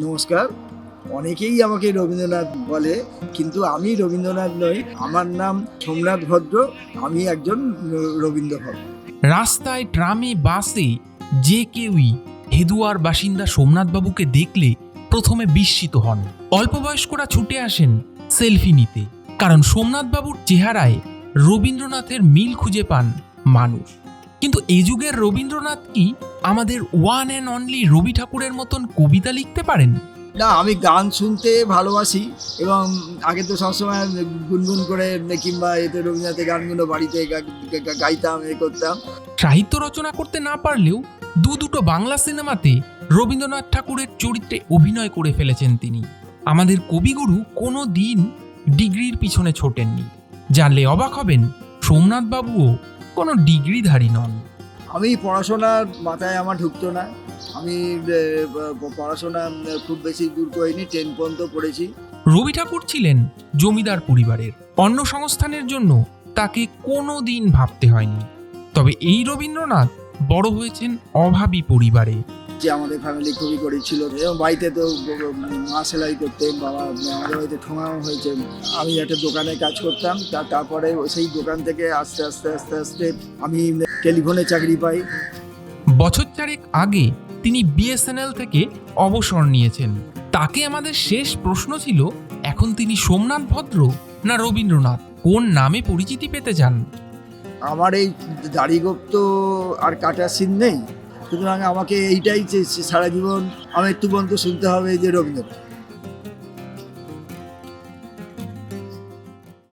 নমস্কার। অনেকেই আমাকে রবীন্দ্রনাথ বলে, কিন্তু আমি রবীন্দ্রনাথ নই। আমার নাম সোমনাথ ভদ্র, আমি একজন রবীন্দ্র ভক্ত রাস্তায় ট্রামে বাসে যে কেউই হেদুয়ার বাসিন্দা সোমনাথবাবুকে দেখলে প্রথমে বিস্মিত হন। অল্প বয়স্করা ছুটে আসেন সেলফি নিতে, কারণ সোমনাথবাবুর চেহারায় রবীন্দ্রনাথের মিল খুঁজে পান মানুষ। কিন্তু এই যুগের রবীন্দ্রনাথ কি আমাদের ওয়ান অ্যান্ড অনলি রবি ঠাকুরের মতন কবিতা লিখতে পারেন? না আমি গান শুনতে ভালোবাসি এবং আগে তো সবসময় গুনগুন করে কিংবা এতে রবীন্দ্রনাথের গানগুলো বাড়িতে গাইতাম এ করতাম। সাহিত্য রচনা করতে না পারলেও দু দুটো বাংলা সিনেমাতে রবীন্দ্রনাথ ঠাকুরের চরিত্রে অভিনয় করে ফেলেছেন তিনি। আমাদের কবিগুরু কোনো দিন ডিগ্রির পিছনে ছোটেননি। জানলে অবাক হবেন সোমনাথ বাবুও কোনো ডিগ্রিধারী নন। আমি পড়াশোনার মাথায় আমার ঢুকতো না। আমি পড়াশোনা খুব বেশি দূর করিনি টেন পর্যন্ত পড়েছি। রবি ঠাকুর ছিলেন জমিদার পরিবারের। অন্য সংস্থানের জন্য তাকে কোনো দিন ভাবতে হয়নি। তবে এই রবীন্দ্রনাথ বড় হয়েছেন অভাবী পরিবারে। যে আমাদের ফ্যামিলি খুবই গরিব ছিল। এবং বাড়িতে তো মা সেলাই করতেন বাবা আমাদের বাড়িতে ঠোঙাও হয়েছে। আমি একটা দোকানে কাজ করতাম তা- তারপরে সেই দোকান থেকে আস্তে আস্তে আস্তে আস্তে আমি টেলিফোনে চাকরি পাই। বছর চারেক আগে তিনি বিএসএনএল থেকে অবসর নিয়েছেন। তাকে আমাদের শেষ প্রশ্ন ছিল এখন তিনি সোমনাথ ভদ্র না রবীন্দ্রনাথ? কোন নামে পরিচিতি পেতে চান? আমার এই দাড়ি গোপ তো আর কাটা সিন নেই। সুতরাং আমাকে এইটাই সারা জীবন আমার একটু পর্যন্ত শুনতে হবে যে রবীন্দ্রনাথ।